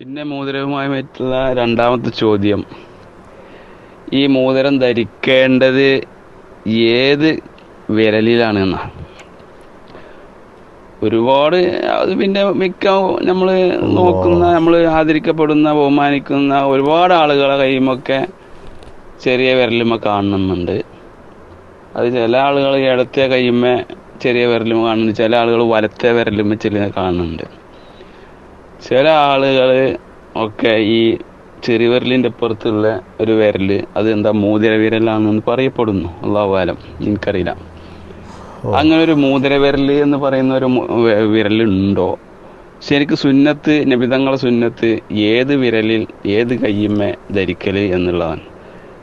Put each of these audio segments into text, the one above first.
പിന്നെ മോതിരവുമായി മറ്റുള്ള രണ്ടാമത്തെ ചോദ്യം. ഈ മോതിരം ധരിക്കേണ്ടത് ഏത് വിരലിലാണ് എന്നാ? ഒരുപാട് അത് പിന്നെ മിക്ക നമ്മൾ നോക്കുന്ന നമ്മൾ ആദരിക്കപ്പെടുന്ന ബഹുമാനിക്കുന്ന ഒരുപാട് ആളുകളെ കയ്യുമൊക്കെ ചെറിയ വിരലുമ കാണുന്നുണ്ട്. അത് ചില ആളുകൾ ഇടത്തെ കൈമേ ചെറിയ വിരലുമ കാണുന്നുണ്ട് ചില ആളുകൾ വലത്തെ വിരലുമ ചെറിയ കാണുന്നുണ്ട്. ചില ആളുകൾ ഒക്കെ ഈ ചെറിയ പുറത്തുള്ള ഒരു വിരൽ അത് എന്താ മോതിര വിരലാണെന്ന് പറയപ്പെടുന്നു. അള്ളാഹുവാലം എനിക്കറിയില്ല. അങ്ങനെ ഒരു മോതിര വിരൽ എന്ന് പറയുന്ന ഒരു വിരലുണ്ടോ? ശരിക്ക് സുന്നത്ത് നബിതങ്ങളെ സുന്നത്ത് ഏത് വിരലിൽ ഏത് കയ്യുമ്മേ ധരിക്കൽ എന്നുള്ളതാണ്.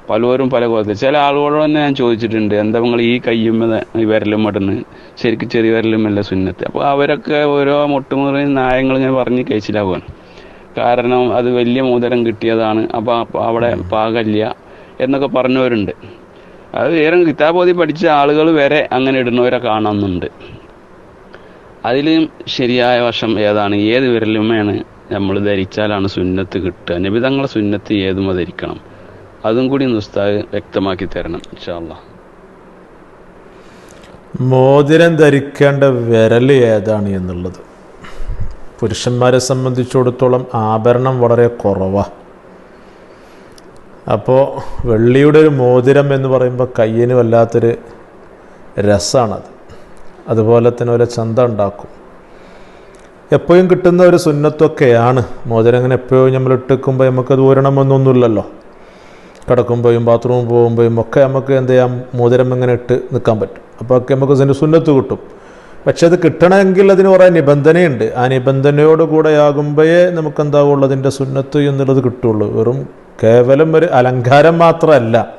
പലവരും പല കോലത്തിൽ. ചില ആളുകളോട് തന്നെ ഞാൻ ചോദിച്ചിട്ടുണ്ട് എന്താ നിങ്ങൾ ഈ കയ്യും ഈ വിരലും മടന്ന്? ശരിക്കും ചെറിയ വിരലുമല്ല സുന്നത്ത്. അപ്പോൾ അവരൊക്കെ ഓരോ മുട്ടുമുറി നായങ്ങൾ ഞാൻ പറഞ്ഞ് കഴിച്ചിലാവുകയാണ് കാരണം അത് വലിയ മോതിരം കിട്ടിയതാണ് അപ്പോൾ അവിടെ പാകല്ല എന്നൊക്കെ പറഞ്ഞവരുണ്ട്. അത് വേറെ കിതാബോധി പഠിച്ച ആളുകൾ വരെ അങ്ങനെ ഇടുന്നവരെ കാണുന്നുണ്ട്. അതിലും ശരിയായ വശം ഏതാണ്? ഏത് വിരലുമാണ് നമ്മൾ ധരിച്ചാലാണ് സുന്നത്ത് കിട്ടുക? നബിതങ്ങളെ സുന്നത്ത് ഏതുമ ധരിക്കണം. അതും കൂടി ഉസ്താദ് വ്യക്തമാക്കി തരണം ഇൻഷാല്ല മോതിരം ധരിക്കേണ്ട വിരൽ ഏതാണ് എന്നുള്ളത്? പുരുഷന്മാരെ സംബന്ധിച്ചിടത്തോളം ആഭരണം വളരെ കുറവാണ് അപ്പോൾ വെള്ളിയുടെ ഒരു മോതിരം എന്ന് പറയുമ്പോൾ കയ്യിന് വല്ലാത്തൊരു രസമാണത് അതുപോലെ തന്നെ ഒരു ചന്ത ഉണ്ടാക്കും. എപ്പോഴും കിട്ടുന്ന ഒരു സുന്നത്തൊക്കെയാണ്. മോതിരം അങ്ങനെ എപ്പോഴും നമ്മൾ ഇട്ടിക്കുമ്പോൾ നമുക്കത് ഊരണമെന്നൊന്നുമില്ലല്ലോ കിടക്കുമ്പോഴും ബാത്റൂമിൽ പോകുമ്പോഴും ഒക്കെ നമുക്ക് എന്ത് ചെയ്യാം? മോതിരം ഇങ്ങനെ ഇട്ട് നിൽക്കാൻ പറ്റും. അപ്പോൾ ഒക്കെ നമുക്ക് ഇതിന്റെ സുന്നത്ത് കിട്ടും. പക്ഷെ അത് കിട്ടണമെങ്കിൽ അതിന് കുറേ നിബന്ധനയുണ്ട്. ആ നിബന്ധനയോട് കൂടെ ആകുമ്പോഴേ നമുക്ക് എന്താവുള്ളൂ? അതിന്റെ സുന്നത്ത് എന്നുള്ളത് കിട്ടുള്ളൂ. വെറും കേവലം ഒരു അലങ്കാരം മാത്രമല്ല.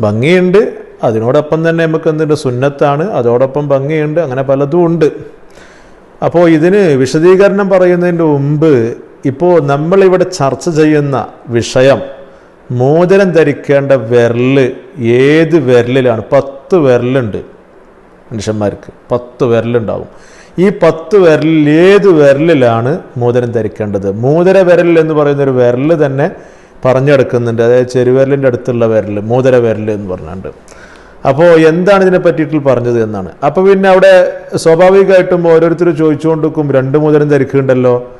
ഭംഗിയുണ്ട്. അതിനോടൊപ്പം തന്നെ നമുക്ക് എന്തിന്റെ സുന്നത്താണ്. അതോടൊപ്പം ഭംഗിയുണ്ട്. അങ്ങനെ പലതും ഉണ്ട്. അപ്പോൾ ഇതിന് വിശദീകരണം പറയുന്നതിന്റെ മുമ്പ് ഇപ്പോൾ നമ്മളിവിടെ ചർച്ച ചെയ്യുന്ന വിഷയം മോതിരം ധരിക്കേണ്ട വിരൽ ഏത് വിരലിലാണ്? പത്ത് വിരലുണ്ട് മനുഷ്യന്മാർക്ക്. പത്ത് വിരലുണ്ടാവും. ഈ പത്ത് വിരലിൽ ഏത് വിരലിലാണ് മോതിരം ധരിക്കേണ്ടത്? മോതിര വിരൽ എന്ന് പറയുന്ന ഒരു വിരൽ തന്നെ പറഞ്ഞെടുക്കുന്നുണ്ട്. അതായത് ചെരുവിരലിന്റെ അടുത്തുള്ള വിരൽ മോതിര വിരൽ എന്ന് പറഞ്ഞുണ്ട്. അപ്പോൾ എന്താണ് ഇതിനെ പറ്റിയിട്ട് പറഞ്ഞത് എന്നാണ്. അപ്പോൾ പിന്നെ അവിടെ സ്വാഭാവികമായിട്ടും ഓരോരുത്തർ ചോദിച്ചുകൊണ്ടിരിക്കും രണ്ട് മോതിരം ധരിക്കുന്നുണ്ടല്ലോ?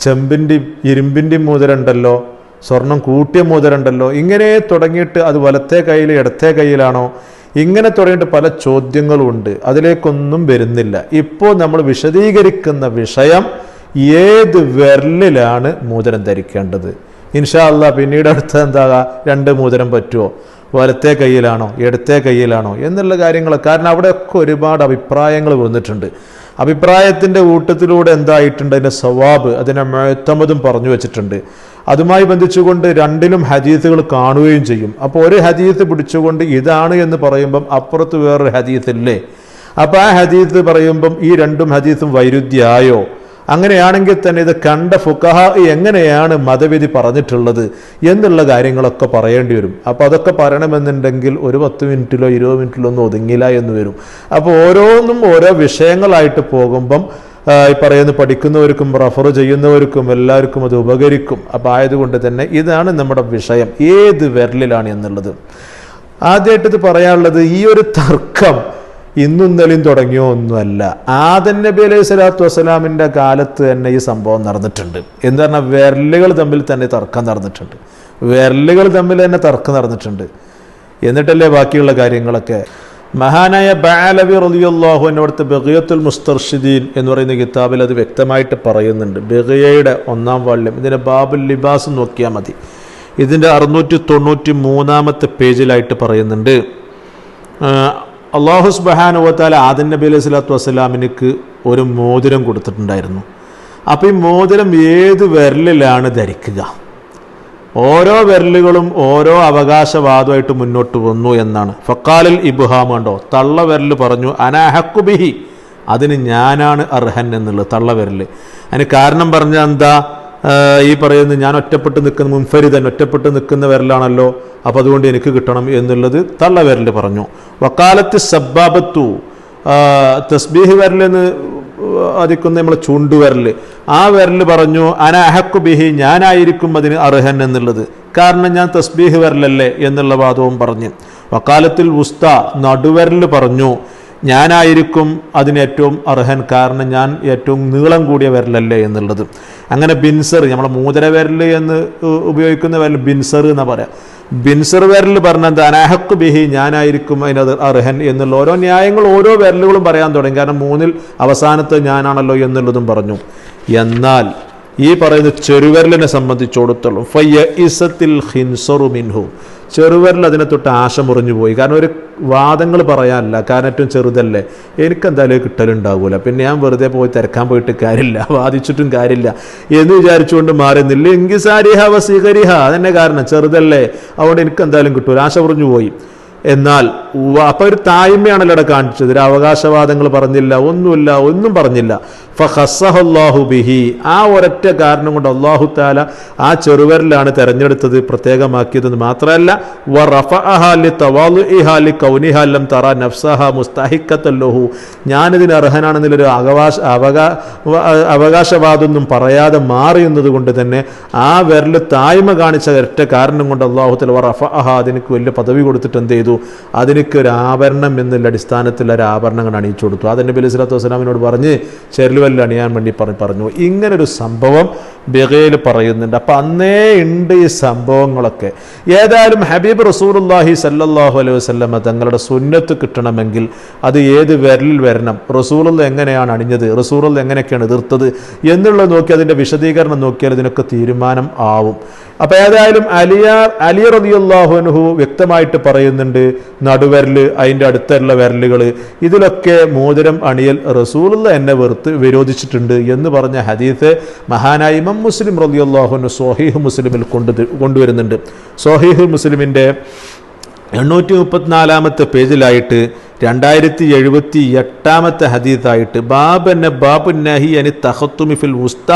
ചെമ്പിന്റെയും ഇരുമ്പിന്റെയും മോതിരം ഉണ്ടല്ലോ? സ്വർണം കൂട്ടിയ മോതിരണ്ടല്ലോ ഇങ്ങനെ തുടങ്ങിയിട്ട് അത് വലത്തെ കയ്യിൽ ഇടത്തെ കയ്യിലാണോ? ഇങ്ങനെ തുടങ്ങിയിട്ട് പല ചോദ്യങ്ങളും ഉണ്ട്. അതിലേക്കൊന്നും വരുന്നില്ല. ഇപ്പോൾ നമ്മൾ വിശദീകരിക്കുന്ന വിഷയം ഏത് വിരലിലാണ് മോതിരം ധരിക്കേണ്ടത്? ഇൻഷാ അല്ല പിന്നീട് അടുത്ത എന്താ രണ്ട് മോതിരം പറ്റുമോ വലത്തെ കയ്യിലാണോ? ഇടത്തെ കയ്യിലാണോ? എന്നുള്ള കാര്യങ്ങൾ കാരണം അവിടെയൊക്കെ ഒരുപാട് അഭിപ്രായങ്ങൾ വന്നിട്ടുണ്ട്. അഭിപ്രായത്തിന്റെ കൂട്ടത്തിലൂടെ എന്തായിട്ടുണ്ട്? അതിന്റെ സവാബ് അതിനെ മേത്തമതും പറഞ്ഞു വെച്ചിട്ടുണ്ട്. അതുമായി ബന്ധിച്ചുകൊണ്ട് രണ്ടിലും ഹദീസുകൾ കാണുകയും ചെയ്യും. അപ്പോൾ ഒരു ഹദീസ് പിടിച്ചുകൊണ്ട് ഇതാണ് എന്ന് പറയുമ്പം അപ്പുറത്ത് വേറൊരു ഹദീസ് ഇല്ലേ അപ്പോൾ ആ ഹദീസ് പറയുമ്പം ഈ രണ്ടും ഹദീസും വൈരുദ്ധ്യായോ? അങ്ങനെയാണെങ്കിൽ തന്നെ ഇത് കണ്ട ഫുക്കഹ എങ്ങനെയാണ് മതവിധി പറഞ്ഞിട്ടുള്ളത് എന്നുള്ള കാര്യങ്ങളൊക്കെ പറയേണ്ടി വരും. അപ്പോൾ അതൊക്കെ പറയണമെന്നുണ്ടെങ്കിൽ ഒരു പത്ത് മിനിറ്റിലോ ഇരുപത് മിനിറ്റിലോ ഒന്നും ഒതുങ്ങില്ല എന്ന് വരും. അപ്പോൾ ഓരോന്നും ഓരോ വിഷയങ്ങളായിട്ട് പോകുമ്പം ഈ പറയുന്ന പഠിക്കുന്നവർക്കും റഫർ ചെയ്യുന്നവർക്കും എല്ലാവർക്കും അത് ഉപകരിക്കും. അപ്പം ആയതുകൊണ്ട് തന്നെ ഇതാണ് നമ്മുടെ വിഷയം. ഏത് വിരലിലാണ് എന്നുള്ളത്. ആദ്യമായിട്ട് ഇത് പറയാനുള്ളത് ഈ ഒരു തർക്കം ഇന്നും ഇന്നലെയും തുടങ്ങിയോ ഒന്നുമല്ല. ആദൻ നബി അലൈഹി സ്വലാത്തു വസ്സലാമിന്റെ കാലത്ത് തന്നെ ഈ സംഭവം നടന്നിട്ടുണ്ട്. എന്ന് പറഞ്ഞാൽ വിരലുകൾ തമ്മിൽ തന്നെ തർക്കം നടന്നിട്ടുണ്ട്. വിരലുകൾ തമ്മിൽ തന്നെ തർക്കം നടന്നിട്ടുണ്ട്. എന്നിട്ടല്ലേ ബാക്കിയുള്ള കാര്യങ്ങളൊക്കെ? മഹാനായ ബാലവി റലിയുള്ളാഹു എന്നിവിടുത്തെ ബഗിയത്തുൽ മുസ്തർഷിദീൻ എന്ന് പറയുന്ന കിതാബിൽ അത് വ്യക്തമായിട്ട് പറയുന്നുണ്ട്. ബഗിയയുടെ ഒന്നാം വാല്യം ഇതിന്റെ ബാബുൽ ലിബാസ് നോക്കിയാൽ മതി. ഇതിന്റെ അറുന്നൂറ്റി തൊണ്ണൂറ്റി മൂന്നാമത്തെ പേജിലായിട്ട് പറയുന്നുണ്ട് അള്ളാഹു സുബഹാനുവത്താല ആദിൻ നബി അലൈഹി സ്വലാത്തു വസ്സലാമിനിക്ക് ഒരു മോതിരം കൊടുത്തിട്ടുണ്ടായിരുന്നു. അപ്പോൾ ഈ മോതിരം ഏത് വിരലിലാണ് ധരിക്കുക? ഓരോ വിരലുകളും ഓരോ അവകാശവാദമായിട്ട് മുന്നോട്ട് വന്നു എന്നാണ്. ഫക്കാലിൽ ഇബുഹാം കണ്ടോ? തള്ള വിരൽ പറഞ്ഞു അനാഹക്കുബിഹി അതിന് ഞാനാണ് അർഹൻ എന്നുള്ളത് തള്ള വിരൽ അതിന് കാരണം പറഞ്ഞാൽ എന്താ? ഈ പറയുന്നത് ഞാൻ ഒറ്റപ്പെട്ട് നിൽക്കുന്ന മുൻഫരിതൻ ഒറ്റപ്പെട്ട് നിൽക്കുന്ന വിരലാണല്ലോ അപ്പോൾ അതുകൊണ്ട് എനിക്ക് കിട്ടണം എന്നുള്ളത് തള്ള വിരൽ പറഞ്ഞു. വക്കാലത്ത് സബ്ബാബത്തു തസ്ബീഹ് വിരലെന്ന് അതിക്കുന്ന നമ്മളെ ചൂണ്ടുവിരൽ ആ വിരൽ പറഞ്ഞു അന അഹക്കു ബിഹി ഞാനായിരിക്കും അതിന് അർഹൻ എന്നുള്ളത്. കാരണം ഞാൻ തസ്ബീഹ് വരലല്ലേ? എന്നുള്ള വാദവും പറഞ്ഞു. വക്കാലത്തിൽ ഉസ്ത നടുവരൽ പറഞ്ഞു ഞാനായിരിക്കും അതിന് ഏറ്റവും അർഹൻ കാരണം ഞാൻ ഏറ്റവും നീളം കൂടിയ വിരലല്ലേ എന്നുള്ളത്. അങ്ങനെ ബിൻസർ നമ്മളെ മൂതര വിരൽ എന്ന് ഉപയോഗിക്കുന്ന വിരൽ ബിൻസർ എന്ന് പറയാം. ബിൻസർ വിരൽ പറഞ്ഞത് അനാഹക്ക് ബിഹി ഞാനായിരിക്കും അതിനത് അർഹൻ എന്നുള്ള ഓരോ ന്യായങ്ങളും ഓരോ വിരലുകളും പറയാൻ തുടങ്ങി. കാരണം മൂന്നിൽ അവസാനത്തെ ഞാനാണല്ലോ എന്നുള്ളതും പറഞ്ഞു. എന്നാൽ ഈ പറയുന്ന ചെറുവിരലിനെ സംബന്ധിച്ചിടത്തോളം ഫയ്യ ഇസത്തിൽ ഹിൻസറു മിൻഹു. ചെറുവിരൽ അതിനെ തൊട്ട് ആശ മുറിഞ്ഞു പോയി. കാരണം ഒരു വാദങ്ങൾ പറയാനല്ല. കാരണം ഏറ്റവും ചെറുതല്ലേ. എനിക്ക് എന്തായാലും കിട്ടലുണ്ടാവൂല. പിന്നെ ഞാൻ വെറുതെ പോയി തിരക്കാൻ പോയിട്ട് കാര്യമില്ല. വാദിച്ചിട്ടും കാര്യമില്ല. എന്ന് വിചാരിച്ചുകൊണ്ട് മാറുന്നില്ല എങ്കിൽ സാരിഹ വസീകരിഹ അതന്നെ കാരണം. ചെറുതല്ലേ. അതുകൊണ്ട് എനിക്ക് എന്തായാലും കിട്ടൂല. ആശ മുറിഞ്ഞു പോയി. എന്നാൽ അപ്പൊ ഒരു തായ്മയാണല്ലോ ഇവിടെ കാണിച്ചത്. ഒരു അവകാശവാദങ്ങൾ പറഞ്ഞില്ല ഒന്നുമില്ല ഒന്നും പറഞ്ഞില്ല. ഫഹസഹല്ലാഹു ബിഹി. ആ ഒരൊറ്റ കാരണം കൊണ്ട് അള്ളാഹു താല ആ ചെറുവരിലാണ് തെരഞ്ഞെടുത്തത് പ്രത്യേകമാക്കിയതെന്ന് മാത്രമല്ല വ മുസ്തഹിക്കത്തല്ലഹു ഞാനിതിന് അർഹനാണെന്നുള്ളൊരു അവകാശ അവകാ അവകാശവാദമൊന്നും പറയാതെ മാറി എന്നതുകൊണ്ട് തന്നെ ആ വിരൽ തായ്മ കാണിച്ച ഒരൊറ്റ കാരണം കൊണ്ട് അള്ളാഹു തല റഫഅഹ അതിനക്ക് വലിയ പദവി കൊടുത്തിട്ട് എന്ത് ചെയ്തു? അതിനൊക്കെ ഒരു ആഭരണം എന്നുള്ള അടിസ്ഥാനത്തിലുള്ള ഒരു ആഭരണങ്ങൾ അണിയിച്ചു കൊടുത്തു. അതിന്റെ ബലി സ്വലാത്തു വസ്സലാമിനോട് പറഞ്ഞ് ചെരുവല്ല അണിയാൻ വേണ്ടി പറഞ്ഞു. ഇങ്ങനൊരു സംഭവം ബിഗയിൽ പറയുന്നുണ്ട്. അപ്പം അന്നേ ഉണ്ട് ഈ സംഭവങ്ങളൊക്കെ. ഏതായാലും ഹബീബ് റസൂലുല്ലാഹി സല്ലാഹു അലൈഹി വസല്ലമ തങ്ങളുടെ സുന്നത്ത് കിട്ടണമെങ്കിൽ അത് ഏത് വിരലിൽ വരണം? റസൂലുള്ള എങ്ങനെയാണ് അണിഞ്ഞത്? റസൂലുള്ള എങ്ങനെയൊക്കെയാണ് എതിർത്തത്? എന്നുള്ളത് നോക്കി അതിന്റെ വിശദീകരണം നോക്കിയാൽ ഇതിനൊക്കെ തീരുമാനം ആവും. അപ്പം ഏതായാലും അലിയാർ അലി അൻഹു വ്യക്തമായിട്ട് പറയുന്നുണ്ട് നടുവിരൽ അതിന്റെ അടുത്തുള്ള വിരലുകൾ ഇതിലൊക്കെ മോതിരം അണിയൽ റസൂലുള്ള എന്നെ വെറുത്ത് വിരോധിച്ചിട്ടുണ്ട് എന്ന് പറഞ്ഞ ഹദീസ് മഹാനായ ഇമാം മുസ്ലിം റളിയല്ലാഹു അൻഹു സ്വഹീഹ് മുസ്ലിമിൽ കൊണ്ടു കൊണ്ടുവരുന്നുണ്ട്. സോഹീഹ് മുസ്ലിമിന്റെ എണ്ണൂറ്റി മുപ്പത്തിനാലാമത്തെ പേജിലായിട്ട് രണ്ടായിരത്തി എഴുപത്തി എട്ടാമത്തെ ഹദീത്തായിട്ട് ബാബന്നെ ബാബു നഹി അനി തഹത്തുമിഫിൽ ഉസ്ത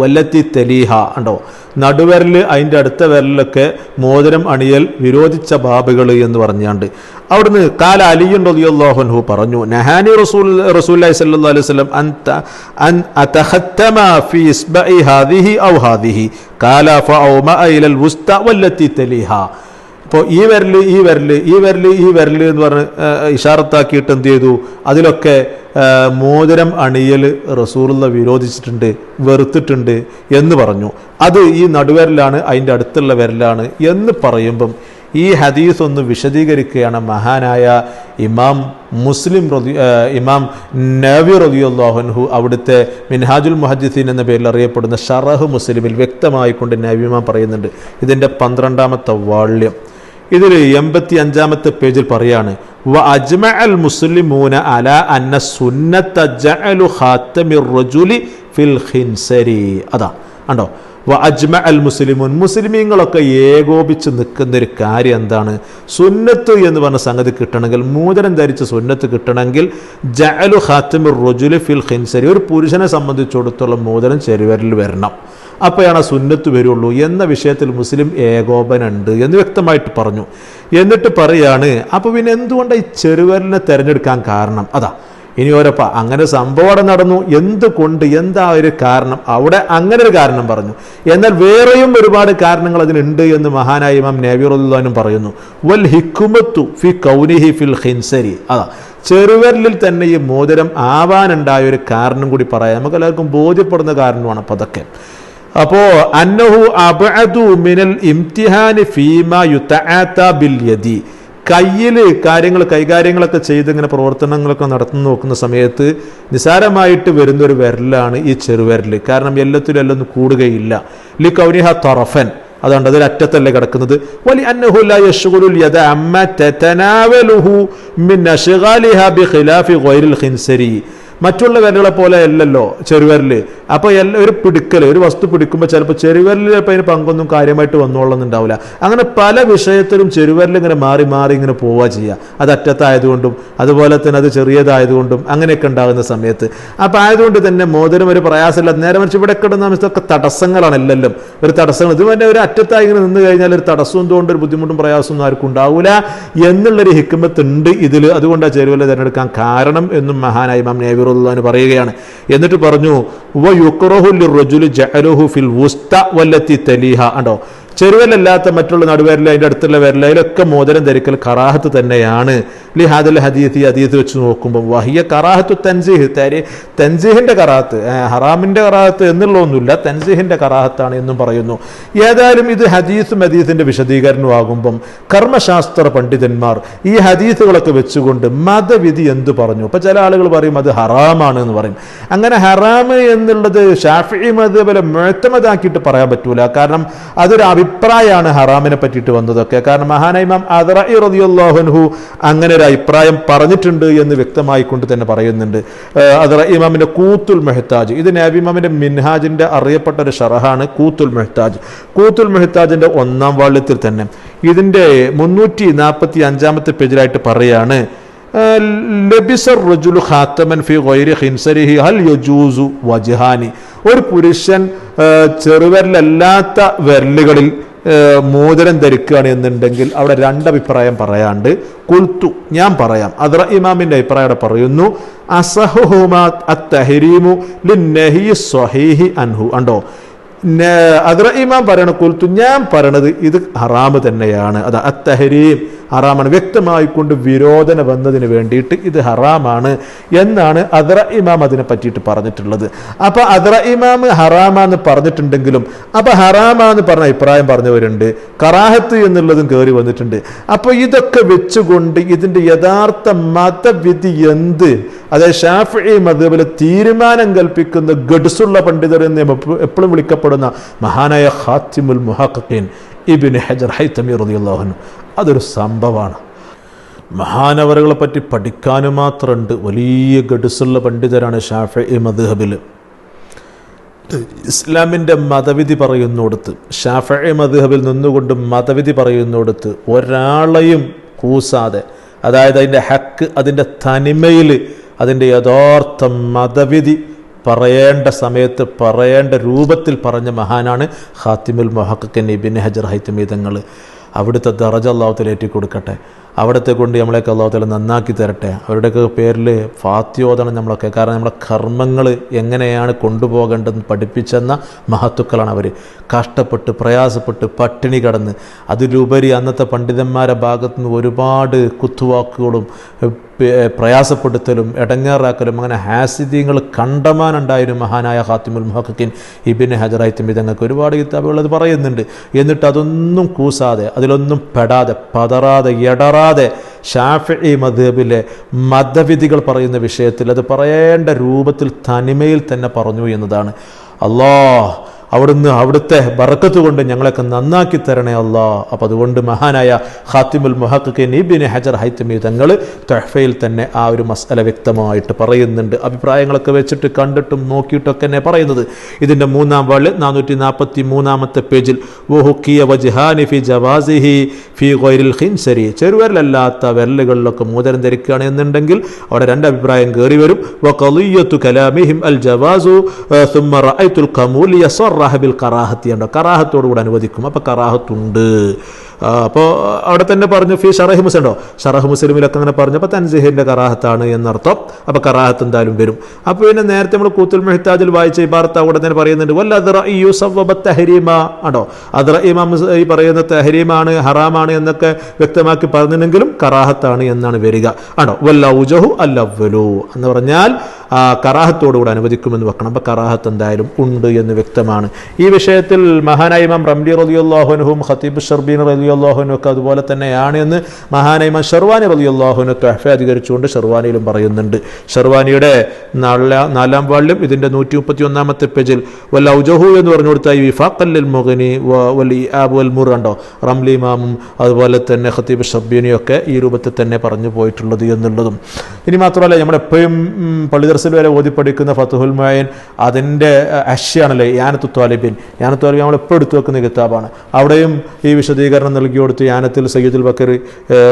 വല്ലത്തി തെലീഹ ഉണ്ടോ? നടുവരൽ അതിന്റെ അടുത്ത വിരലിലൊക്കെ മോതിരം അണിയൽ വിരോധിച്ച ബാബുകൾ എന്ന് പറഞ്ഞാണ്ട്. അവിടുന്ന് കാല അലിയുൻ റളിയല്ലാഹുൻഹു പറഞ്ഞു നഹാനി റസൂൽ റസൂല്ലായി സ്വല്ലല്ലാഹു അലൈഹി വസല്ലം അൻ ഫി ഹാദിഹി ഔ ഹാദിഹി. കാല ഫഔമ ഇലൽ ഉസ്ത വല്ലത്തി തെലീഹ. അപ്പോൾ ഈ വിരൽ ഈ വിരൽ ഈ വിരൽ ഈ വിരൽ എന്ന് പറഞ്ഞ് ഇഷാറത്താക്കിയിട്ട് എന്ത് ചെയ്തു? അതിലൊക്കെ മോതിരം അണിയൽ റസൂറുള്ള വിരോധിച്ചിട്ടുണ്ട് വെറുത്തിട്ടുണ്ട് എന്ന് പറഞ്ഞു. അത് ഈ നടുവിരലാണ് അതിന്റെ അടുത്തുള്ള വിരലാണ് എന്ന് പറയുമ്പം ഈ ഹദീസ് ഒന്ന് വിശദീകരിക്കുകയാണ് മഹാനായ ഇമാം മുസ്ലിം റതി ഇമാം നവി റതിയുല്ലാഹുൻഹു അവിടുത്തെ മിൻഹാജുൽ മുഹദ്ദിസീൻ എന്ന പേരിൽ അറിയപ്പെടുന്ന ഷറഹ് മുസ്ലിമിൽ വ്യക്തമായിക്കൊണ്ട് നവിമാം പറയുന്നുണ്ട്. ഇതിന്റെ പന്ത്രണ്ടാമത്തെ വാള്യം. ഇതിൽ എൺപത്തി അഞ്ചാമത്തെ പേജിൽ പറയാണ് വ മുസ്ലിമൂന അന്ന റജുലി ഫിൽ കണ്ടോ? വ മുസ്ലിമീങ്ങളൊക്കെ ഏകോപിച്ച് നിൽക്കുന്ന ഒരു കാര്യം എന്താണ്? സുന്നത്ത് എന്ന് പറഞ്ഞ സംഗതി കിട്ടണമെങ്കിൽ മോചനം ധരിച്ച സുന്നത്ത് കിട്ടണമെങ്കിൽ ജഅലു ഖാത്തമിർ റജുലി ഫിൽ ഖിൻസരി ഒരു പുരുഷനെ സംബന്ധിച്ചിടത്തോളം മോചനം ചെരുവരിൽ വരണം. അപ്പോഴാണ് സുന്നത്ത് വരുള്ളൂ എന്ന വിഷയത്തിൽ മുസ്ലിം ഏകോപനുണ്ട് എന്ന് വ്യക്തമായിട്ട് പറഞ്ഞു. എന്നിട്ട് പറയാണ് അപ്പോൾ പിന്നെ എന്തുകൊണ്ടാണ് ഈ ചെറുവരലിനെ തിരഞ്ഞെടുക്കാൻ കാരണം? അതാ ഇനി ഓരപ്പ അങ്ങനെ സംഭവം നടന്നു. എന്തുകൊണ്ട്? എന്താ ഒരു കാരണം? അവിടെ അങ്ങനെ ഒരു കാരണം പറഞ്ഞു. എന്നാൽ വേറെയും ഒരുപാട് കാരണങ്ങൾ അതിനുണ്ട് എന്ന് മഹാനായ ഇമാം നബിറുല്ലാനും പറയുന്നു. വൽ ഹിക്കുമത്തു ഫി കൗനിഹി ഫിൽ ഹിൻസരി അതാ ചെറുവരലിൽ തന്നെ ഈ മോതിരം ആവാനുണ്ടായ ഒരു കാരണം കൂടി പറയാം. നമുക്ക് എല്ലാവർക്കും ബോധ്യപ്പെടുന്ന കാരണമാണ് അപ്പോൾ അതൊക്കെ അപ്പോ അന്നഹു അബഅദു മിനൽ ഇംതിഹാനി ഫീമ യുതആത ബിൽ യദി കയ്യിൽ കാര്യങ്ങൾ കൈകാര്യങ്ങളൊക്കെ ചെയ്ത് ഇങ്ങനെ പ്രവർത്തനങ്ങളൊക്കെ നടത്തുന്നു നോക്കുന്ന സമയത്ത് നിസാരമായിട്ട് വരുന്നൊരു വിരലാണ് ഈ ചെറുവിരൽ കാരണം എല്ലാത്തിലും എല്ലൊന്നും കൂടുകയില്ല. ലി കൗനിഹ തൊറഫൻ. അതുകൊണ്ട് അതിൽ അറ്റത്തല്ലേ കിടക്കുന്നത്. വലി അന്നഹു ലാ യശ്ഗുലുൽ യദ അമ്മ തതനാവലുഹു ബിഖിലാഫി ഗൈറിൽ ഖിൻസരി. മറ്റുള്ള വിരലുകളെ പോലെ അല്ലല്ലോ ചെറുവിരൽ അപ്പോൾ എല്ലാ ഒരു പിടിക്കൽ ഒരു വസ്തു പിടിക്കുമ്പോൾ ചിലപ്പോൾ ചെറുവിരലിൽ ചിലപ്പോൾ അതിന് പങ്കൊന്നും കാര്യമായിട്ട് വന്നോളന്നുണ്ടാവില്ല. അങ്ങനെ പല വിഷയത്തിലും ചെറുവിരൽ ഇങ്ങനെ മാറി മാറി ഇങ്ങനെ പോവുക ചെയ്യുക അത് അറ്റത്തായതുകൊണ്ടും അതുപോലെ തന്നെ അത് ചെറിയതായതുകൊണ്ടും അങ്ങനെയൊക്കെ ഉണ്ടാകുന്ന സമയത്ത്. അപ്പോൾ ആയതുകൊണ്ട് തന്നെ മോതിരം ഒരു പ്രയാസമില്ല. നേരെ മറിച്ച് ഇവിടെ കിടന്ന ഇതൊക്കെ തടസ്സങ്ങളാണ് എല്ലാം ഒരു തടസ്സങ്ങൾ ഇത് തന്നെ ഒരു അറ്റത്തായി ഇങ്ങനെ നിന്ന് കഴിഞ്ഞാൽ ഒരു തടസ്സം തോണ്ട് ഒരു ബുദ്ധിമുട്ടും പ്രയാസമൊന്നും ആർക്കും ഉണ്ടാവില്ല എന്നുള്ളൊരു ഹിക്കുമ്പത്തുണ്ട് ഇതിൽ അതുകൊണ്ടാണ് ചെരുവല തിരഞ്ഞെടുക്കാൻ കാരണം എന്നും മഹാനായി മാം നേവിറു റളിയല്ലാഹു പറയുകയാണ്. എന്നിട്ട് പറഞ്ഞു വ യുക്റഹു റജുലു ജഅലുഹു ഫിൽ വുസ്ത വല്ലത്തി തലീഹ ഉണ്ടോ ചെറുവലല്ലാത്ത മറ്റുള്ള നടുവേരല അതിന്റെ അടുത്തുള്ള വിരല അതിലൊക്കെ മോതിരം ധരിക്കൽ കറാഹത്ത് തന്നെയാണ്. ലിഹാദൽ ഹദീത്ത് ഹദീസ് വെച്ച് നോക്കുമ്പോൾ വഹിയ കറാഹത്തു തൻസീഹ് തരി തൻസീഹിന്റെ കറാഹത്ത് ഹറാമിന്റെ കറാഹത്ത് എന്നുള്ളതൊന്നുമില്ല തൻസീഹിന്റെ കറാഹത്താണ് എന്നും പറയുന്നു. ഏതായാലും ഇത് ഹദീസും ഹദീസിന്റെ വിശദീകരണമാകുമ്പം കർമ്മശാസ്ത്ര പണ്ഡിതന്മാർ ഈ ഹദീസുകളൊക്കെ വെച്ചുകൊണ്ട് മതവിധി എന്തു പറഞ്ഞു? ഇപ്പം ചില ആളുകൾ പറയും അത് ഹറാമാണ് എന്ന് പറയും. അങ്ങനെ ഹറാം എന്നുള്ളത് ഷാഫി മതപോലെ മുഴത്തമതാക്കിയിട്ട് പറയാൻ പറ്റൂല. കാരണം അതൊരു അഭിപ്രായമാണ് ഹറാമിനെ പറ്റിയിട്ട് വന്നതൊക്കെ. കാരണം മഹാനൈമാം അദറഇ റളിയല്ലാഹുൻഹു അങ്ങനെ ഒരു അഭിപ്രായം പറഞ്ഞിട്ടുണ്ട് എന്ന് വ്യക്തമായിക്കൊണ്ട് തന്നെ പറയുന്നുണ്ട്. അദറ ഇമാമിന്റെ കൂത്തുൽ മെഹ്താജ്. ഇത് നബിമാമിന്റെ മിൻഹാജിന്റെ അറിയപ്പെട്ട ഒരു ഷറഹാണ് കൂത്തുൽ മെഹ്താജ്. കൂത്തുൽ മെഹ്താജിന്റെ ഒന്നാം വാള്യത്തിൽ തന്നെ. ഇതിന്റെ മുന്നൂറ്റി നാൽപ്പത്തി അഞ്ചാമത്തെ പേജിലായിട്ട് പറയാണ് ലബിസർ റജുലു ഖാത്തമൻ ഫി ഗൈരി ഖിൻസരിഹി ഹൽ യജൂസു വജ്ഹാനി. ഒരു പുരുഷൻ ചെറുവിരലല്ലാത്ത വിരലുകളിൽ മോചനം ധരിക്കുകയാണ് എന്നുണ്ടെങ്കിൽ അവിടെ രണ്ടഭിപ്രായം പറയാണ്ട് കുൽത്തു ഞാൻ പറയാം. അദ്ര ഇമാമിന്റെ അഭിപ്രായം അവിടെ പറയുന്നു അസഹുഹുമാ അത്തഹരീമു ലിന്നഹി സ്വഹീഹി അൻഹു. ഉണ്ടോ അദ്ര ഇമാം പറയണ കുൽത്തു ഞാൻ പറയണത് ഇത് ഹറാമ് തന്നെയാണ്. അത് അത്തഹരീം ഹറാമാണ്. വ്യക്തമായി കൊണ്ട് വിരോധന വന്നതിന് വേണ്ടിയിട്ട് ഇത് ഹറാമാണ് എന്നാണ് അദ്ര ഇമാം അതിനെ പറ്റിയിട്ട് പറഞ്ഞിട്ടുള്ളത്. അപ്പോൾ അദ്ര ഇമാം ഹറാമാന്ന് പറഞ്ഞിട്ടുണ്ടെങ്കിലും അപ്പോൾ ഹറാമാന്ന് പറഞ്ഞ അഭിപ്രായം പറഞ്ഞവരുണ്ട്. കറാഹത്ത് എന്നുള്ളതും കയറി വന്നിട്ടുണ്ട്. അപ്പോൾ ഇതൊക്കെ വെച്ചുകൊണ്ട് ഇതിന്റെ യഥാർത്ഥ മതവിധി എന്ത്? അതായത് ഷാഫി മതേപോലെ തീരുമാനം കൽപ്പിക്കുന്ന ഗഡ്സുള്ള പണ്ഡിതർ എന്ന് എപ്പോഴും വിളിക്കപ്പെടുന്ന മഹാനായ ഹാത്തിമുൽ മുഹഖീൻ ഇബിൻ ഹജർ ഹൈത്തമി റളിയല്ലാഹു അതൊരു സംഭവമാണ്. മഹാനവറുകളെ പറ്റി പഠിക്കാനും മാത്രമുണ്ട്. വലിയ ഗഡുസുള്ള പണ്ഡിതരാണ് ഷാഫി മദ്ഹബിൽ ഇസ്ലാമിന്റെ മതവിധി പറയുന്നിടത്ത് ഷാഫി മദ്ഹബിൽ നിന്നുകൊണ്ട് മതവിധി പറയുന്നിടത്ത് ഒരാളെയും കൂസാതെ അതായത് അതിന്റെ ഹക്ക് അതിന്റെ തനിമയിൽ അതിന്റെ യഥാർത്ഥ മതവിധി പറയേണ്ട സമയത്ത് പറയേണ്ട രൂപത്തിൽ പറഞ്ഞ മഹാനാണ് ഹാത്തിമുൽ മൊഹക്കൻ ഇബിൻ ഹജർ ഹൈത്തമീതങ്ങൾ അവിടുത്തെ ദറജ അള്ളാഹുത്തിലേറ്റി കൊടുക്കട്ടെ അവിടുത്തെ കൊണ്ട് നമ്മളെയൊക്കെ അള്ളാഹുത്തല നന്നാക്കി തരട്ടെ. അവരുടെയൊക്കെ പേരിൽ ഫാത്യോദനം നമ്മളൊക്കെ. കാരണം നമ്മുടെ കർമ്മങ്ങൾ എങ്ങനെയാണ് കൊണ്ടുപോകേണ്ടതെന്ന് പഠിപ്പിച്ചെന്ന മഹത്തുക്കളാണ് അവർ കഷ്ടപ്പെട്ട് പ്രയാസപ്പെട്ട് പട്ടിണി കടന്ന്. അതിലുപരി അന്നത്തെ പണ്ഡിതന്മാരെ ഭാഗത്തുനിന്ന് ഒരുപാട് കുത്തുവാക്കുകളും പ്രയാസപ്പെടുത്തലും ഇടങ്ങേറാക്കലും അങ്ങനെ ഹാസിദ്യങ്ങൾ കണ്ടമാനുണ്ടായൊരു മഹാനായ ഹാത്തിമുൽ മുഹക്കിൻ ഇബിൻ ഹജറായിത്തും ഇതങ്ങൾക്ക് ഒരുപാട് കിതാബുകൾ അത് പറയുന്നുണ്ട്. എന്നിട്ട് അതൊന്നും കൂസാതെ അതിലൊന്നും പെടാതെ പതറാതെ എടറാതെ ഷാഫി മധബിലെ മതവിധികൾ പറയുന്ന വിഷയത്തിൽ അത് പറയേണ്ട രൂപത്തിൽ തനിമയിൽ തന്നെ പറഞ്ഞു എന്നതാണ്. അല്ലാ അവിടുന്ന് അവിടുത്തെ ബറക്കത്ത് കൊണ്ട് ഞങ്ങളൊക്കെ നന്നാക്കി തരണേ അല്ലാ. അപ്പം അതുകൊണ്ട് മഹാനായ ഖാത്തിമുൽ മുഹഖിൻ ഇബിൻ ഹജർ ഹൈത്തമി തങ്ങൾ തൊഹഫയിൽ തന്നെ ആ ഒരു മസല വ്യക്തമായിട്ട് പറയുന്നുണ്ട്. അഭിപ്രായങ്ങളൊക്കെ വെച്ചിട്ട് കണ്ടിട്ടും നോക്കിയിട്ടൊക്കെ തന്നെ പറയുന്നത്. ഇതിന്റെ മൂന്നാം വാൾ നാനൂറ്റി നാൽപ്പത്തി മൂന്നാമത്തെ പേജിൽ വഹുക്കിയ വജ്ഹാനി ഫി ജവാസിഹി ഫി ഗൈരിൽ ഹിൻസരി ചെറുവരലല്ലാത്ത വിരലുകളിലൊക്കെ മോചനം ധരിക്കുകയാണ് എന്നുണ്ടെങ്കിൽ അവിടെ രണ്ട് അഭിപ്രായം കയറി വരും. വഖളിയത്തു കലാമിഹിം അൽ ജവാസു സുമ്മ റഅയ്തുൽ കമൂലിയ യസറഹ ബിൽ കറാഹത്തി ഉണ്ടോ കറാഹത്തോടു കൂടെ അനുവദിക്കും. അപ്പോൾ കറാഹത്തുണ്ട്. അപ്പോൾ അവിടെ തന്നെ പറഞ്ഞു ഫി ഷറഹ് മുസ്ലിം ഉണ്ടോ? ഷറഹ് മുസ്ലിമിലൊക്കെ അങ്ങനെ പറഞ്ഞപ്പോൾ തൻസിഹിന്റെ കറാഹത്താണ് എന്നർത്ഥം. അപ്പോൾ കറാഹത്ത് എന്തായാലും വരും. അപ്പോൾ പിന്നെ നേരത്തെ നമ്മൾ കൂത്തുൽ മെഹ്താജിൽ വായിച്ച ഇബാർത്ത അവിടെ തന്നെ പറയുന്നുണ്ട് വല്ല തഹരീമ ആണോ? അദ്ര ഇമാം ഈ പറയുന്ന തെഹരീമാണ് ഹറാമാണ് എന്നൊക്കെ വ്യക്തമാക്കി പറഞ്ഞിട്ടുണ്ടെങ്കിലും കറാഹത്താണ് എന്നാണ് വരിക. ആണോ? വല്ല ഉജഹു അല്ലവലു എന്ന് പറഞ്ഞാൽ കറാഹത്തോടുകൂടെ അനുവദിക്കുമെന്ന് വെക്കണം. അപ്പോൾ കറാഹത്ത് എന്തായാലും ഉണ്ട് എന്ന് വ്യക്തമാണ്. ഈ വിഷയത്തിൽ മഹാനായ ഇമാം റംലി റലിയുല്ലാഹുനുഹും ഖത്തീബ് ഷർബീൻ റലിയുല്ലാഹുനും ഒക്കെ അതുപോലെ തന്നെയാണ് എന്ന് മഹാനൈമ ഷെർവാനി അള്ളാഹുനൊക്കെ തൊഹഫ അധികരിച്ചുകൊണ്ട് ഷെർവാനിയിലും പറയുന്നുണ്ട്. ഷെർവാനിയുടെ നാലാം വാളിലും ഇതിന്റെ നൂറ്റി മുപ്പത്തി ഒന്നാമത്തെ പേജിൽ വല്ല ഔജഹു എന്ന് പറഞ്ഞു കൊടുത്ത ഈ വിഫാഖല്ലിൽ മൊഹനി വലി ആബു അൽ മുർ കണ്ടോ? റംലി മാമും അതുപോലെ തന്നെ ഖത്തീബ് ഷബ്ബീനിയൊക്കെ ഈ രൂപത്തിൽ തന്നെ പറഞ്ഞു പോയിട്ടുള്ളത് എന്നുള്ളതും. ഇനി മാത്രമല്ല നമ്മളെപ്പോഴും പള്ളിദർസിൽ പള്ളി ദർസിൽ വരെ ഓതിപ്പടിക്കുന്ന ഫത്തുഹുൽ മയൻ അതിന്റെ അഷ്യാണല്ലേ യാനത്തു ത്വാലിബിൻ യാനത്തു ത്വാലിബിൻ നമ്മൾ എപ്പോഴും എടുത്തു വെക്കുന്ന കിതാബാണ്. അവിടെയും ഈ വിശദീകരണം സംരക്ഷണം നൽകി കൊടുത്തു യാനത്തിൽ സയ്യിദുൽ ബക്കർ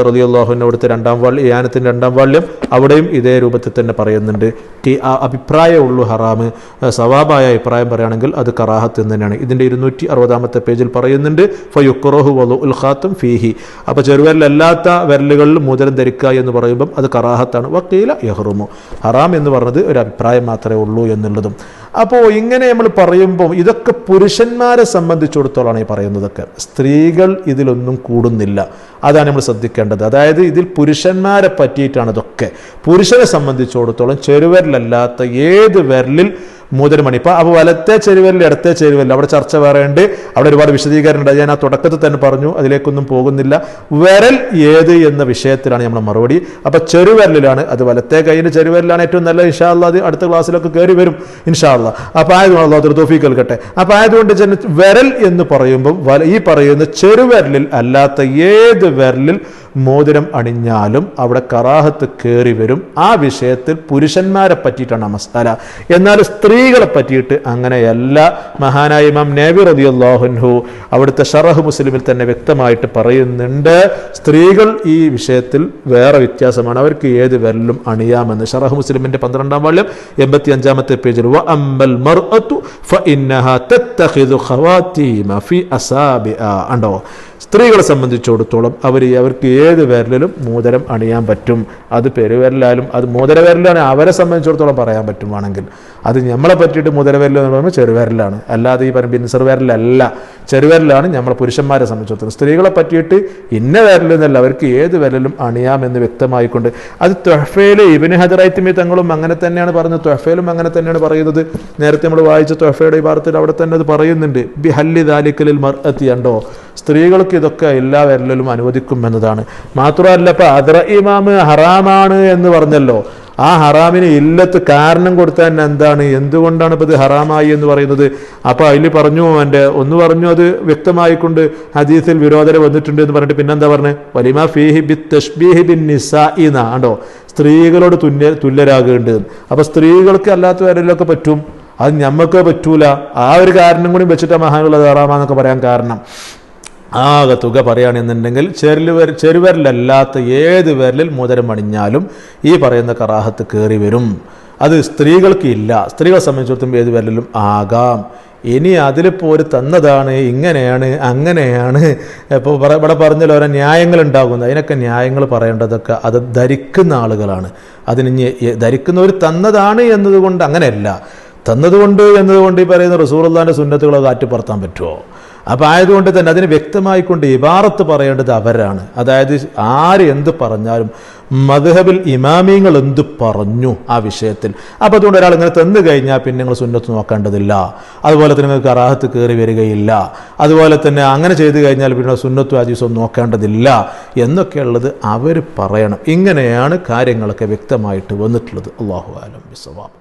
റലിയുള്ളാഹുവിന്റെ അവിടുത്തെ രണ്ടാം വാള്യം യാനത്തിന്റെ രണ്ടാം വാള്യം അവിടെയും ഇതേ രൂപത്തിൽ തന്നെ പറയുന്നുണ്ട്. ടി ആ അഭിപ്രായമുള്ളൂ ഹറാമ്. സവാബായ അഭിപ്രായം പറയുകയാണെങ്കിൽ അത് കറാഹത്ത് എന്ന് തന്നെയാണ്. ഇതിന്റെ ഇരുന്നൂറ്റി അറുപതാമത്തെ പേജിൽ പറയുന്നുണ്ട് ഫയുക്കുറഹു വലു ഉൽ ഖാത്തും ഫീഹി. അപ്പോൾ ചെറുവിരലല്ലാത്ത വിരലുകളിൽ മോതിരം ധരിക്കുക എന്ന് പറയുമ്പം അത് കറാഹത്താണ്. വക്കീല യഹ്റുമു. ഹറാം എന്ന് പറഞ്ഞത് ഒരു അഭിപ്രായം മാത്രമേ ഉള്ളൂ എന്നുള്ളതും. അപ്പോൾ ഇങ്ങനെ നമ്മൾ പറയുമ്പോൾ ഇതൊക്കെ പുരുഷന്മാരെ സംബന്ധിച്ചിടത്തോളമാണ് ഈ പറയുന്നതൊക്കെ. സ്ത്രീകൾ ഇതിലൊന്നും കൂടുന്നില്ല. അതാണ് നമ്മൾ ശ്രദ്ധിക്കേണ്ടത്. അതായത് ഇതിൽ പുരുഷന്മാരെ പറ്റിയിട്ടാണ് ഇതൊക്കെ. പുരുഷനെ സംബന്ധിച്ചിടത്തോളം ചെറുവിരലല്ലാത്ത ഏത് വിരലിൽ മൂതരമണി ഇപ്പം അപ്പോൾ വലത്തെ ചെരുവല്ല ഇടത്തെ ചെരുവല്ല അവിടെ ചർച്ച വേറെയുണ്ട്. അവിടെ ഒരുപാട് വിശദീകരണം ഉണ്ട് ഞാൻ ആ തുടക്കത്തിൽ തന്നെ പറഞ്ഞു. അതിലേക്കൊന്നും പോകുന്നില്ല. വിരൽ ഏത് എന്ന വിഷയത്തിലാണ് നമ്മുടെ മറുപടി. അപ്പോൾ ചെറുവിരലിലാണ് അത് വലത്തെ കൈയിന്റെ ചെറുവിരലാണ് ഏറ്റവും നല്ല ഇൻഷാല്ല അത് അടുത്ത ക്ലാസ്സിലൊക്കെ കയറി വരും. ഇൻഷാല്ല അപ്പോൾ ആയതുകൊണ്ട് അള്ളാഹു തോഫീക്ക് നൽകട്ടെ. അപ്പോൾ ആയതുകൊണ്ട് വിരൽ എന്ന് പറയുമ്പം വല ഈ പറയുന്ന ചെറുവിരലിൽ അല്ലാത്ത ഏത് വിരലിൽ മോതിരം അണിഞ്ഞാലും അവിടെ കറാഹത്ത് കയറി വരും. ആ വിഷയത്തിൽ പുരുഷന്മാരെ പറ്റിയിട്ടാണ് മസ്തല എന്നാൽ സ്ത്രീകളെ പറ്റിയിട്ട് അങ്ങനെയല്ല. മഹാനായ ഇമാം നേബി റതി അള്ളാഹുൻഹു അവിടുത്തെ ഷറഹ് മുസ്ലിമിൽ തന്നെ വ്യക്തമായിട്ട് പറയുന്നുണ്ട് സ്ത്രീകൾ ഈ വിഷയത്തിൽ വേറെ വ്യത്യാസമാണ്. അവർക്ക് ഏത് വിരലും അണിയാമെന്ന്. ഷറഹ് മുസ്ലിമിന്റെ പന്ത്രണ്ടാം വാള്യം എൺപത്തി അഞ്ചാമത്തെ പേജിൽ ഉണ്ടോ? സ്ത്രീകളെ സംബന്ധിച്ചിടത്തോളം അവർ അവർക്ക് ഏത് വിരലിലും മോതിരം അണിയാൻ പറ്റും. അത് പെരുവിരലായാലും അത് മോതിര വിരലാണ് അവരെ സംബന്ധിച്ചിടത്തോളം പറയാൻ പറ്റുവാണെങ്കിൽ. അത് നമ്മളെ പറ്റിയിട്ട് മോതിര വിരൽ എന്ന് പറയുമ്പോൾ ചെറുവിരലാണ്. അല്ലാതെ ഈ പറയുമ്പോൾ ബിൻസർ വിരലല്ല. ചെറുവിരലാണ് നമ്മളെ പുരുഷന്മാരെ സംബന്ധിച്ചിടത്തോളം. സ്ത്രീകളെ പറ്റിയിട്ട് ഇന്ന വിരലെന്നല്ല അവർക്ക് ഏത് വിരലും അണിയാമെന്ന് വ്യക്തമായിക്കൊണ്ട്. അത് തൊഹഫയിലെ ഇബിന് ഹജറൈത്തിമി തങ്ങളും അങ്ങനെ തന്നെയാണ് പറഞ്ഞത്. തൊഹഫയിലും അങ്ങനെ തന്നെയാണ് പറയുന്നത്. നേരത്തെ നമ്മൾ വായിച്ച തൊഹഫയുടെ ഈ വാർത്തയിൽ അവിടെ തന്നെ അത് പറയുന്നുണ്ട്. ബി ഹല്ലി ദാലിക്കലിൽ മർ എത്തിയണ്ടോ സ്ത്രീകൾക്ക് ഇതൊക്കെ എല്ലാ വിരലിലും അനുവദിക്കും എന്നതാണ്. മാത്രമല്ല ഇപ്പൊ അദ്ര ഇമാമ് ഹറാമാണ് എന്ന് പറഞ്ഞല്ലോ. ആ ഹറാമിന് ഇല്ലത്ത് കാരണം കൊടുത്താൽ എന്താണ്? എന്തുകൊണ്ടാണ് ഇപ്പൊ ഇത് ഹറാമായി എന്ന് പറയുന്നത്? അപ്പോൾ അതിൽ പറഞ്ഞു എന്റെ ഒന്ന് പറഞ്ഞു അത് വ്യക്തമായിക്കൊണ്ട് ഹദീസിൽ വിരോധന വന്നിട്ടുണ്ട് എന്ന് പറഞ്ഞിട്ട് പിന്നെന്താ പറഞ്ഞത് വലിമ ഫീഹി ബി തഷ്ബീഹി ബിൻ നിസാ എന്നാണ്ടോ സ്ത്രീകളോട് തുല്യ തുല്യരാകേണ്ടത്. അപ്പോൾ സ്ത്രീകൾക്ക് അല്ലാത്ത വരലൊക്കെ പറ്റും? അത് ഞമ്മക്ക് പറ്റൂല. ആ ഒരു കാരണം കൂടി വെച്ചിട്ട് മഹാനുള്ളത് ഹറാമാന്നൊക്കെ പറയാൻ കാരണം. ആകെ തുക പറയുകയാണെന്നുണ്ടെങ്കിൽ ചെരുവർ ചെരുവരിലല്ലാത്ത ഏത് വിരലിൽ മോതിരം അണിഞ്ഞാലും ഈ പറയുന്ന കറാഹത്ത് കയറി വരും. അത് സ്ത്രീകൾക്ക് ഇല്ല. സ്ത്രീകളെ സംബന്ധിച്ചിടത്തോളം ഏത് വിരലിലും ആകാം. ഇനി അതിലിപ്പോൾ പോര് തന്നതാണ് ഇങ്ങനെയാണ് അങ്ങനെയാണ്. ഇപ്പോൾ ഇവിടെ പറഞ്ഞല്ലോ ഓരോ ന്യായങ്ങൾ ഉണ്ടാകുന്നത് അതിനൊക്കെ ന്യായങ്ങൾ പറയേണ്ടതൊക്കെ അത് ധരിക്കുന്ന ആളുകളാണ്. അതിന് ധരിക്കുന്നവർ തന്നതാണ് എന്നതുകൊണ്ട് അങ്ങനെയല്ല. തന്നതുകൊണ്ട് എന്നതുകൊണ്ട് ഈ പറയുന്ന റസൂറുല്ലാന്റെ സുന്നത്തുകളെ കാറ്റുപറത്താൻ പറ്റുമോ? അപ്പം ആയതുകൊണ്ട് തന്നെ അതിന് വ്യക്തമായിക്കൊണ്ട് ഇബാറത്ത് പറയേണ്ടത് അവരാണ്. അതായത് ആര് എന്ത് പറഞ്ഞാലും മധുഹബിൽ ഇമാമിയങ്ങൾ എന്ത് പറഞ്ഞു ആ വിഷയത്തിൽ. അപ്പം അതുകൊണ്ട് ഒരാൾ ഇങ്ങനെ തന്നു കഴിഞ്ഞാൽ പിന്നെ നിങ്ങൾ സുന്നത്ത് നോക്കേണ്ടതില്ല. അതുപോലെ തന്നെ നിങ്ങൾക്ക് അറാഹത്ത് കയറി വരികയില്ല. അതുപോലെ തന്നെ അങ്ങനെ ചെയ്തു കഴിഞ്ഞാൽ പിന്നെ സുന്നത്തും അജീസും നോക്കേണ്ടതില്ല എന്നൊക്കെയുള്ളത് അവർ പറയണം. ഇങ്ങനെയാണ് കാര്യങ്ങളൊക്കെ വ്യക്തമായിട്ട് വന്നിട്ടുള്ളത്. അള്ളാഹു ആലം ബിസ്സവാബ്.